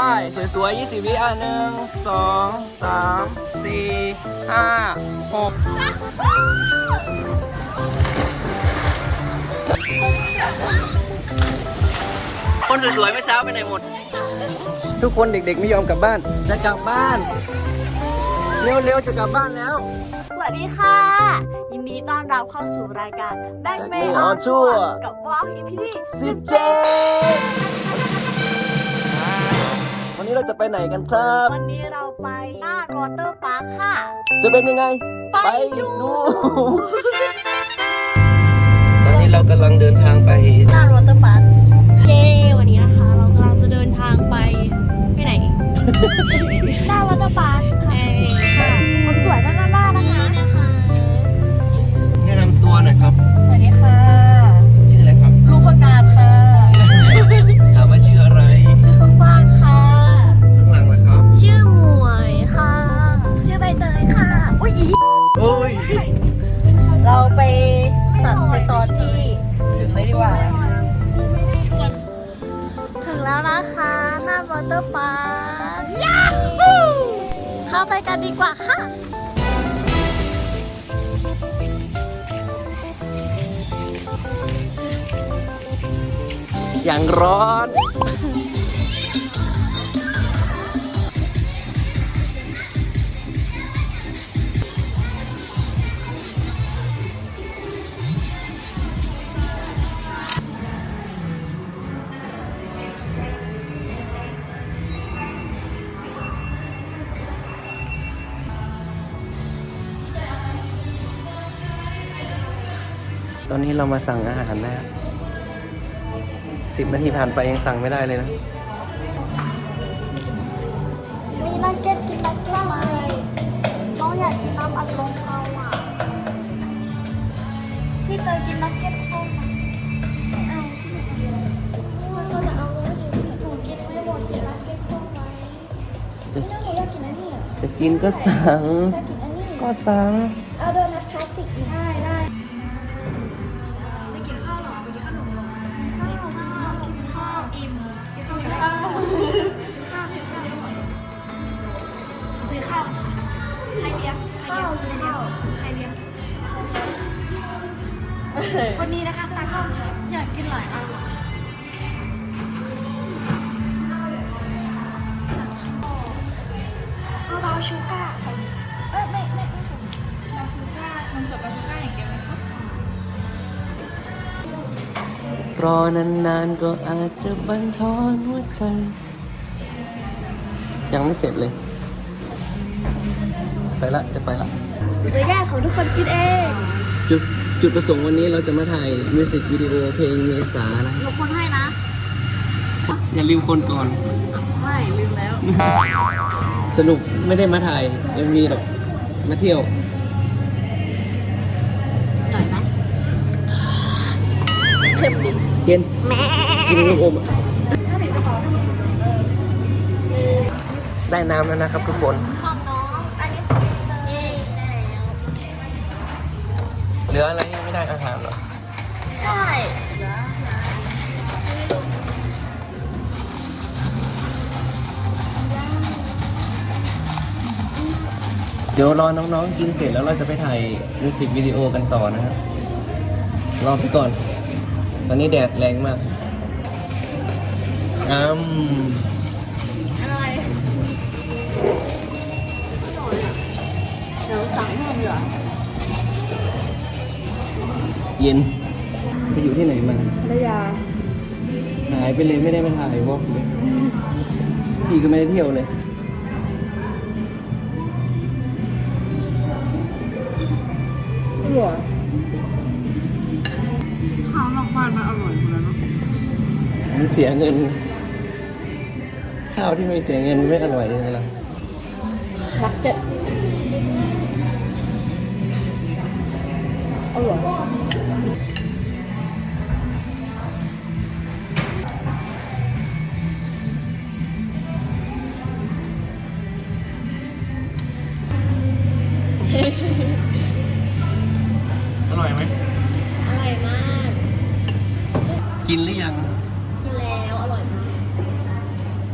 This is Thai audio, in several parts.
ไปสวยๆ20 วิอะหนึ่งสองสามสี่ห้าหกคนสวยๆเมื่อเช้าไปไหนหมด ทุกคนเด็กๆไม่ยอมกลับบ้าน จะกลับบ้าน เร็วๆจะกลับบ้านแล้ว สวัสดีค่ะ ยินดีต้อนรับเข้าสู่รายการแบ็คเม Back ย์ May ออ on นทัว Tour ร์กับวอล์กอีพีที่สิบเจ็ดวันนี้เรา จะไปไหนกันครับ วันนี้เราไปน่านวอเตอร์พาร์คค่ะ จะเป็นยังไง ไปดู ตอนนี้เรากำลังเดินทางไปน่านวอเตอร์พาร์คเชวันนี้นะคะ เรากำลังจะเดินทางไปไปไหนน่านวอเตอร์พาร์คค่ะค่ะคนสวยด้านหน้านะคะนะคะแนะนำตัวหน่อยครับ สวัสดีค่ะ ร้อน ตอนนี้เรามาสั่งอาหารแล้ว สิบนาทีผ่านไปยังสั่งไม่ได้เลยนะ มีนักเก็ตกินนักเก็ตไหมน้องอยากกินน้ำอัดลมเอาอะพี่เตยกินนักเก็ตเข้าไหมไม่เอาก็จะเอาเลยหนูกินไม่หมดกินนักเก็ตเข้าไหมจะหนูอยากกินอันนี้อะจะกินก็สั่ง อยากกินอันนี้ ก็สั่ง รอนานๆก็อาจจะบันทอนหัวใจ ยังไม่เสร็จเลย ไปละจะไปละจะแยกของทุกคนกินเอง จุดจุดประสงค์วันนี้เราจะมาถ่ายมิวสิกวิดีโอเพลงเมษานะหนูคนให้นะ อย่าลืมคนก่อน ไม่ลืมแล้ว สรุปไม่ได้มาถ่ายยังมีหรอก มาเที่ยว ค็มดิเย็นกินอมได้น้ำแล้วนะครับทุกคนของน้องอันนี้เหลืออะไรที่ไม่ได้อาหารเหรอใช่เดี๋ยวรอน้องๆกินเสร็จแล้วเราจะไปถ่ายมิวสิกวิดีโอกันต่อนะครับ รอไปก่อน ตอนนี้แดดแรงมากอืมอะไรเดี๋ยวสั่งเพิ่มดีกว่าเย็น ไปอยู่ที่ไหนมาระยาหายไปเลยไม่ได้มาถ่ายวอกเลยพี่ก็ไม่ได้เที่ยวเลยหัว ข้าวนอกบ้านมันอร่อยหมดแล้วเนาะมันเสียเงิน ข้าวที่ไม่เสียเงินไม่อร่อยเลยนะนักเก็ตอร่อย กินหรือยัง กินแล้วอร่อยมาก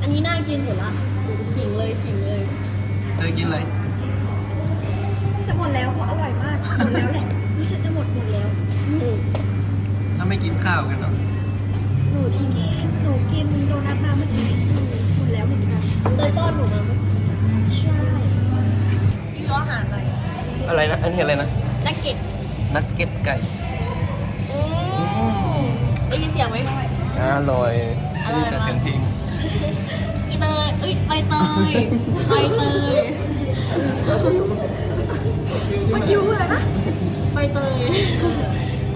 อันนี้น่ากินสุดละละขิงเลยขิงเลย เธอกินอะไร จะหมดแล้วเพราะอร่อยมาก หมดแล้วแหละรู้สึกจะหมดหมดแล้วถ้าไม่กินข้าวกันเหรอหนูที่กินหนูกินโดนัทมาเมื่อกี้หนูหมดแล้วเหมือนกันเตยป้อนหนูมาเมื่อกี้ใช่นี่ก็อาหารอะไรอะไรนะ อันนี้อะไรนะนักเก็ตนักเก็ตไก่ อืม ได้ยินเสียงไหมอร่อยอร่อยมากแต่เสียงเพลงอีเตยเอ้ยใบเตยใบเตยเมื่อกี้พูดอะไรนะใบเตย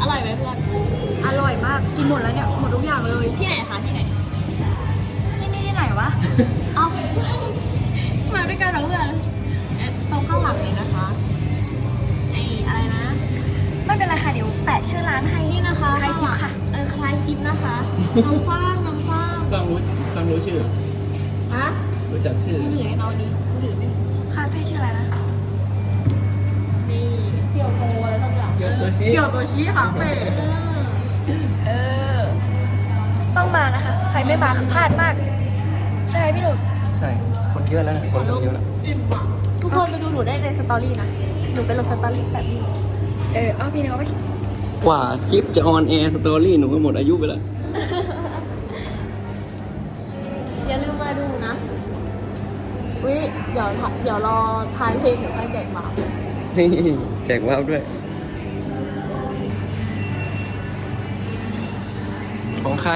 อร่อยไหมเพื่อนอร่อยมากกินหมดแล้วเนี่ยหมดทุกอย่างเลยที่ไหนคะที่ไหนที่นี่ที่ไหนวะ เอ้ามาด้วยกันเหรอเพื่อน นะคะน้องฟ้างน้องฟ้างฟังรู้ฟังรู้ชื่อ ฮะรู้จักชื่อมือถือให้น้องดิมือถือดิคาเฟ่ชื่ออะไรนะ นี่เสี่ยวโตอะไรสักอย่างเกี่ยวตัวชี้เสี่ยวโตชี้ค่ะเฟ่เออ ต้องมานะคะ ใครไม่มาคือพลาดมาก ใช่ไหมพี่หนุ่มใช่ คนเยอะแล้วนะคนเริ่มเยอะแล้วอิ่มอะทุกคนไปดูหนูได้ในสตอรี่นะ หนูเป็นลงสตอรี่แบบนี้ เออ เอาพี่หนึ่งเอาไปกว่าคลิปจะออนแอร์สตอรี่หนูก็หมดอายุไปแล้ว วิเดี๋ยวถ่ายเดี๋ยวรอทายเพลงเดี๋ยวไปแจกมานี่แจกว้าวด้วย ของใคร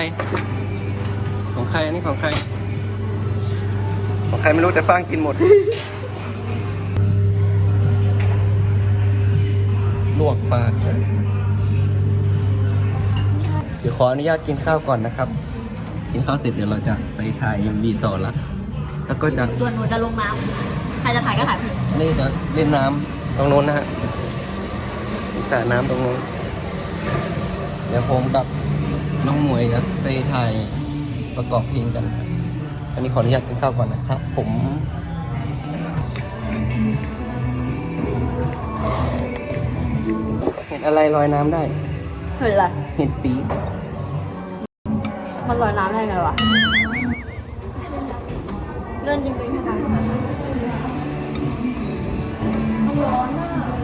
ของใครอันนี้ของใคร ของใครไม่รู้แต่ฟางกินหมด ลวกปลาเดี๋ยวขออนุญาตกินข้าวก่อนนะครับ กินข้าวเสร็จเดี๋ยวเราจะไปถ่ายยังมีต่อละ แล้วก็จะส่วนหนูจะลงน้ำใครจะถ่ายก็ถ่ายนี่จะเล่นน้ำตรงโน้นนะฮะสระน้ำตรงโน้นเดี๋ยวผมกับน้องหมวยจะไปถ่ายประกอบเพลงกันครับอันนี้ขออนุญาตกินข้าวก่อนนะครับ ผมเห็นอะไรลอยน้ำได้เห็นอะไรเห็นปีมันลอยน้ำได้ไงวะ เดินจริงๆใช่ไหม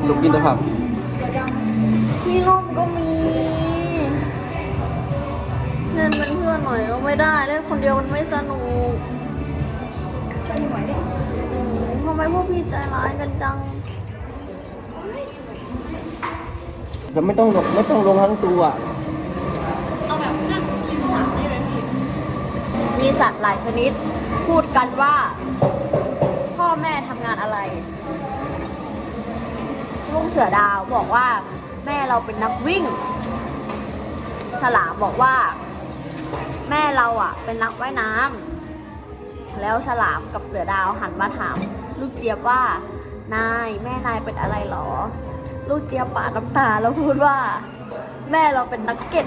ลูกกินตะผับที่ร่มก็มีเล่นเป็นเพื่อนหน่อยก็ไม่ได้ เล่นคนเดียวมันไม่สนุกช่วยหน่อยดิทำไมพวกพี่ใจร้ายกันจังแต่ไม่ต้องลงไม่ต้องลงทั้งตัว เอาแบบนั่งริมสระได้ไหมพี่ มีสัตว์หลายชนิด พูดกันว่า พ่อแม่ทำงานอะไรลุงเสือดาวบอกว่า แม่เราเป็นนักวิ่ง ฉลามบอกว่า แม่เราอะ เป็นนักว่ายน้ำแล้วฉลามกับเสือดาวหันมาถาม ลูกเจี๊ยบว่า นายแม่นายเป็นอะไรหรอ ลูกเจี๊ยบปาดน้ำตาแล้วพูดว่า แม่เราเป็นนักเก็ต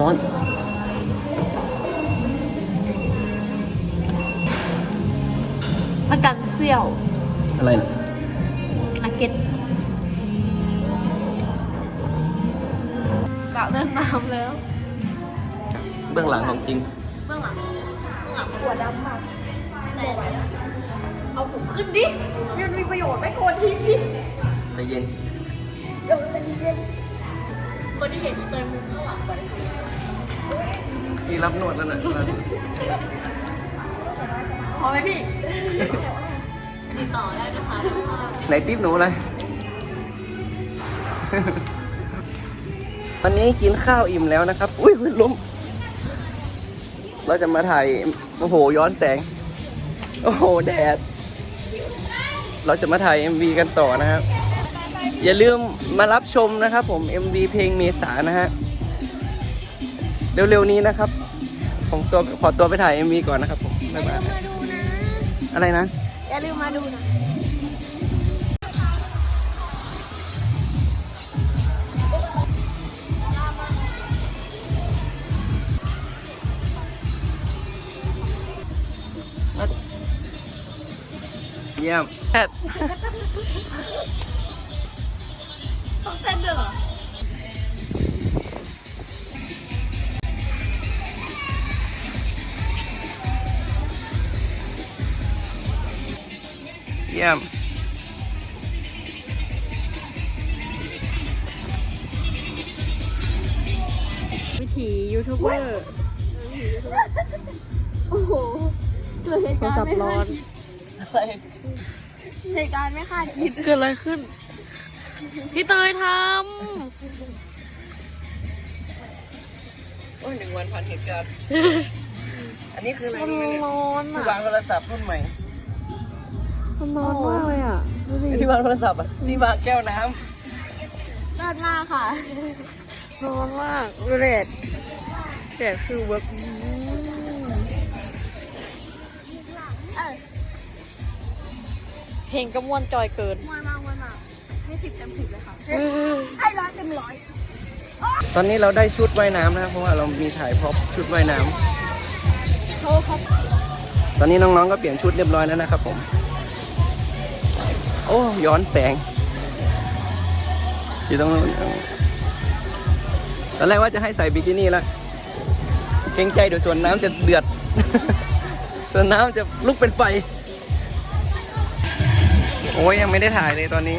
ร้อนประกันเซี่ยวอะไรนะนักเก็ตกะเล่นน้ำแล้ว เบื้องหลังของจริง เบื้องหลังเบื้องหลังหัวดำมากแต่เอาผมขึ้นดิยังมีประโยชน์ไหม่โกนทิ้งดิใจะเย็น เดี๋ยวใจะเย็นคนที่เห็นที่เตยมุมข้างหลังไปสิ พี่รับนวดแล้วนะล่าสุดพอไหมพี่ ติดต่อได้นะคะทุกท่านไหนติ๊บหนูอะไรตอนนี้กินข้าวอิ่มแล้วนะครับ อุ้ยมันล้ม เราจะมาถ่าย โอ้โห ย้อนแสง โอ้โห แดด เราจะมาถ่าย MV กันต่อนะครับ อย่าลืมมารับชมนะครับผม MV เพลงเมษานะฮะ เร็วๆนี้นะครับ ผมตัวขอตัวไปถ่าย MV ก่อนนะครับผมบ๊ายบายมาดูนะ อะไรนะ อย่าลืมมาดูนะเยี่ยมแพทยี่ ยม วิถียูทูบเบอร์โอ้โหเกิดเหตุการณ์ไม่คาดคิดเหตุการณ์ไม่คาดคิดเกิดอะไรขึ้น พี่เตยทโอ้ยหนึ่งวันผ่านเหตุการณ์ อันนี้คืออะไรำมันรู้ไหมเนี่ยร้อนที่อะวางโทรศัพท์รุ่นใหม่ มันร้อนมากเลยอะดูดิที่วางโทรศัพท์อะที่วางแก้วน้เลิศมากค่ะ ร้อนมากดูเด็ดเด็ดคือแบบอืมเพลงก็ม่วนจอยเกิน มวนมากมวนมากให้สิบเต็มสิบเลยค่ะเออให้ร้อยเต็มร้อยำตอนนี้เราได้ชุดว่ายน้ำนะครับเพราะว่าเรามีถ่ายพร็อพชุดว่ายน้ำตอนนี้น้องๆก็เปลี่ยนชุดเรียบร้อยแล้วนะครับผม โอ้ ย้อนแสง อยู่ตรงนู้นตอนแรกว่าจะให้ใส่บิกินี่แล้วเกรงใจเดี๋ยวส่วนน้ำจะเดือด ส่วนน้ำจะลุกเป็นไฟ โอ้ยยังไม่ได้ถ่ายเลยตอนนี้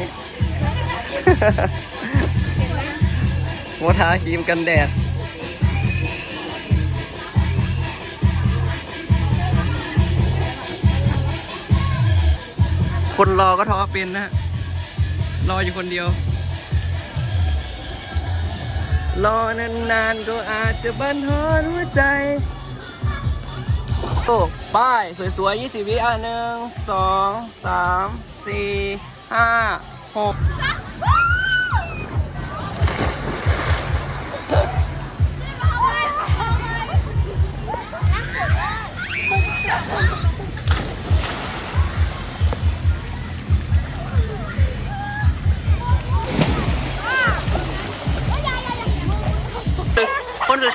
โมทาครีมกันแดด คนรอก็ท้อเป็นนะฮะรออยู่คนเดียว รอนานๆก็อาจจะบันทอนหัวใจโอ้ป้าย สวยๆ20 วิอะหนึ่งสองสามสี่ห้าหก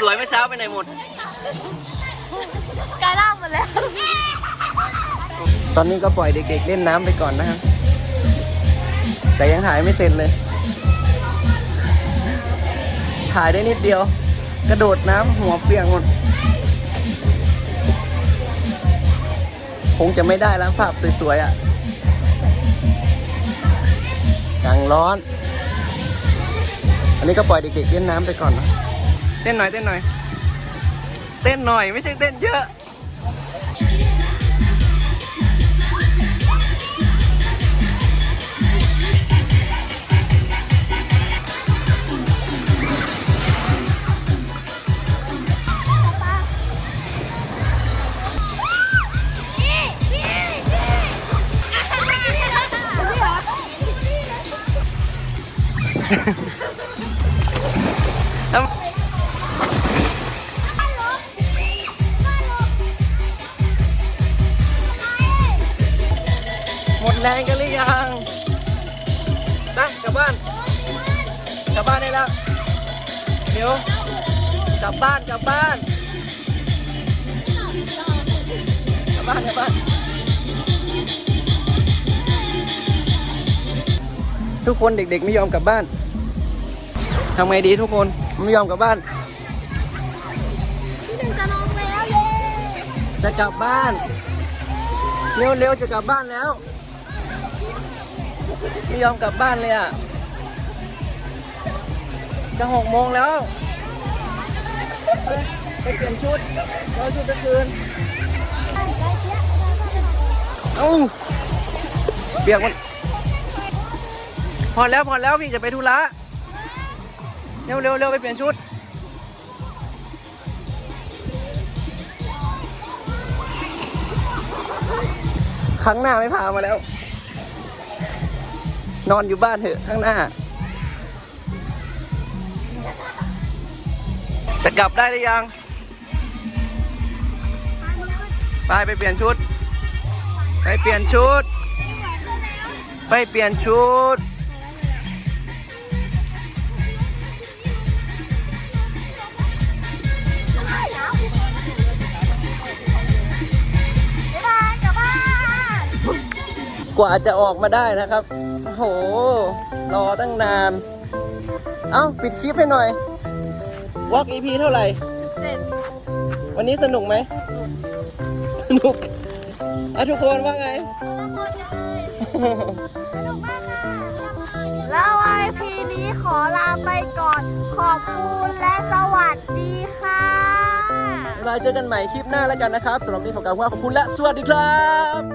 วยๆเมื่อเช้าไปไหนหมด กลายร่างหมดแล้ว ตอนนี้ก็ปล่อยเด็กๆเล่นน้ำไปก่อนนะครับ แต่ยังถ่ายไม่เสร็จเลย ถ่ายได้นิดเดียว กระโดดน้ำหัวเปียกหมด คงจะไม่ได้แล้วภาพสวยๆอะกลางร้อน อันนี้ก็ปล่อยเด็กๆเล่นน้ำไปก่อนนะ เต้นหน่อยเต้นหน่อย เต้นหน่อยไม่ใช่เต้นเยอะ เดี๋ยวกลับบ้านกลับบ้านกลับบ้านกลับบ้าน ทุกคนเด็กๆไม่ยอมกลับบ้านทำไงดีทุกคนไม่ยอมกลับบ้าน ที่หนึ่งจะนอนแล้วเย้จะกลับบ้านเร็วๆจะกลับบ้านแล้ว ไม่ยอมกลับบ้านเลยอะ จะหกโมงแล้ว ไปเปลี่ยนชุดเอาชุดตะคืนเอ้าเปียกมันพอแล้วพอแล้วพี่จะไปธุระเร็วเร็วเร็วไปเปลี่ยนชุดครั้งหน้าไม่พามาแล้ว นอนอยู่บ้านเถอะข้างหน้า จะกลับได้หรือยัง ไปไปเปลี่ยนชุด ไปเปลี่ยนชุด ไปเปลี่ยนชุด กว่าจะออกมาได้นะครับ โอ้โห รอตั้งนาน เอ้า ปิดคลิปให้หน่อย วอล์ก EP เท่าไหร่ เจ็ดวันนี้สนุกไหม สนุกอะทุกคนว่าไงแล้วไอพีนี้ขอลาไปก่อน ขอบคุณและสวัสดีค่ะมาเจอกันใหม่คลิปหน้าแล้วกันนะครับสำหรับวันนี้ขอกล่าวว่าขอบคุณและสวัสดีครับ